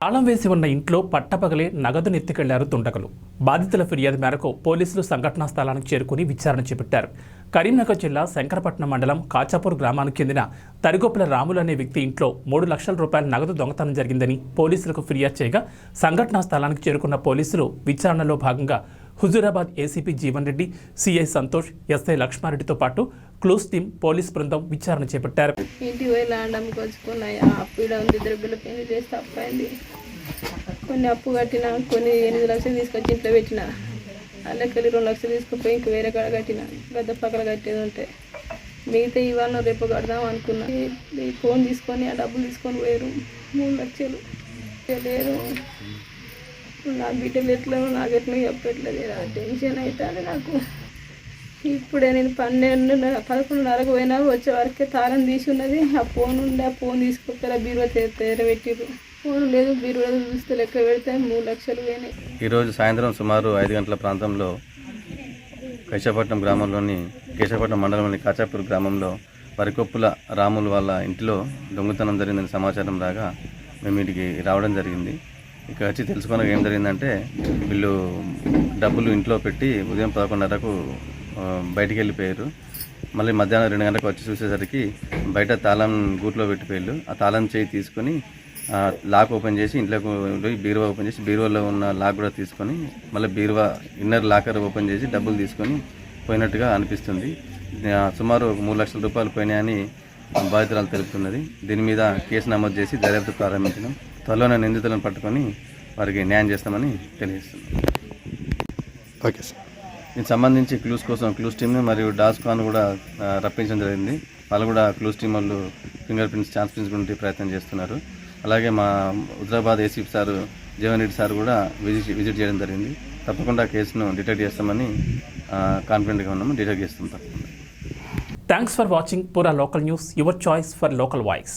తాళం వేసి ఉన్న ఇంట్లో పట్టపగలే నగదు నెత్తికెళ్ళారు తుండకలు బాధితుల ఫిర్యాదు మేరకు పోలీసులు సంఘటనా స్థలానికి చేరుకుని విచారణ చేపట్టారు. కరీంనగర్ జిల్లా శంకరపట్నం మండలం కాచాపూర్ గ్రామానికి చెందిన తరిగొప్పల రాములు అనే వ్యక్తి ఇంట్లో మూడు లక్షల రూపాయల నగదు దొంగతనం జరిగిందని పోలీసులకు ఫిర్యాదు చేయగా సంఘటనా స్థలానికి చేరుకున్న పోలీసులు విచారణలో భాగంగా Huzurabad ACP Jeevan Reddy CI Santosh SI లక్ష్మారెడ్డితో పాటు క్లోజ్ టీం పోలీస్ బృందం విచారణ చేపట్టారు. ఇంటి పోయి ల్యాండ్ అమ్ముకొచ్చుకున్నాయి ఉంది ఇద్దరు పెళ్ళి చేస్తే అప్పు కొన్ని అప్పు కట్టిన కొన్ని ఎనిమిది లక్షలు తీసుకొచ్చి ఇంట్లో పెట్టిన. అల్లకెళ్ళి రెండు లక్షలు తీసుకుపోయి ఇంక వేరే కాడ కట్టిన. పెద్ద పక్కన కట్టేది ఉంటే మిగతా ఇవాళ రేపు కడదాం అనుకున్నా. ఫోన్ తీసుకొని ఆ డబ్బులు తీసుకొని పోయారు మూడు లక్షలు. లేరు నా బిడ్డలు ఎట్లా నాకు ఎట్లా చెప్పట్లేదు ఆ టెన్షన్ అవుతుంది నాకు. ఇప్పుడే నేను పన్నెండు పదకొండున్నరకు పోయినా వచ్చే వరకే తాళం తీసి ఉన్నది ఆ ఫోన్ ఉండే ఆ ఫోన్ తీసుకొస్తారా బీరువా తెరబెట్టిరు ఫోన్ లేదు బీరువా చూస్తే లెక్క పెడితే మూడు లక్షలు పోయినాయి. ఈరోజు సాయంత్రం సుమారు ఐదు గంటల ప్రాంతంలో కేశవపట్నం గ్రామంలోని కేశవపట్నం మండలంలోని కాచాపూర్ గ్రామంలో వరికొప్పుల రాములు వాళ్ళ ఇంటిలో దొంగతనం జరిగిందని సమాచారం రాగా మేము ఇంటికి రావడం జరిగింది. ఇక వచ్చి తెలుసుకున్న ఏం జరిగిందంటే వీళ్ళు డబ్బులు ఇంట్లో పెట్టి ఉదయం పదకొండున్నరకు బయటికి వెళ్ళిపోయారు. మళ్ళీ మధ్యాహ్నం రెండు గంటలకు వచ్చి చూసేసరికి బయట తాళం గూట్లో పెట్టిపోయారు. ఆ తాళం చేయి తీసుకొని లాక్ ఓపెన్ చేసి ఇంట్లోకి పోయి బీరువా ఓపెన్ చేసి బీరువాలో ఉన్న లాక్ కూడా తీసుకొని మళ్ళీ బీరువా ఇన్నర్ లాకర్ ఓపెన్ చేసి డబ్బులు తీసుకొని పోయినట్టుగా అనిపిస్తుంది. సుమారు మూడు లక్షల రూపాయలు పోయినాయని బాధితురాలు తెలుపుతున్నది. దీని మీద కేసు నమోదు చేసి దర్యాప్తు ప్రారంభించడం. త్వరలోనే నిందితులను పట్టుకొని వారికి న్యాయం చేస్తామని తెలియజేస్తున్నాం. Okay sir. దీనికి సంబంధించి క్లూస్ కోసం క్లూస్ టీమ్ని మరియు డాస్ కాన్ కూడా రప్పించడం జరిగింది. వాళ్ళు కూడా క్లూస్ టీం వాళ్ళు ఫింగర్ ప్రింట్స్ ఛాన్స్ ప్రింట్స్ గురించి ప్రయత్నం చేస్తున్నారు. అలాగే మా Huzurabad ACP sir Jeevan Reddy sir కూడా విజిట్ విజిట్ చేయడం జరిగింది. తప్పకుండా కేసును డిటెక్ట్ చేస్తామని కాన్ఫిడెంట్గా ఉన్నాము. డిటెక్ట్ చేస్తాం తప్పకుండా. Thanks for watching Pura local news your choice for local voice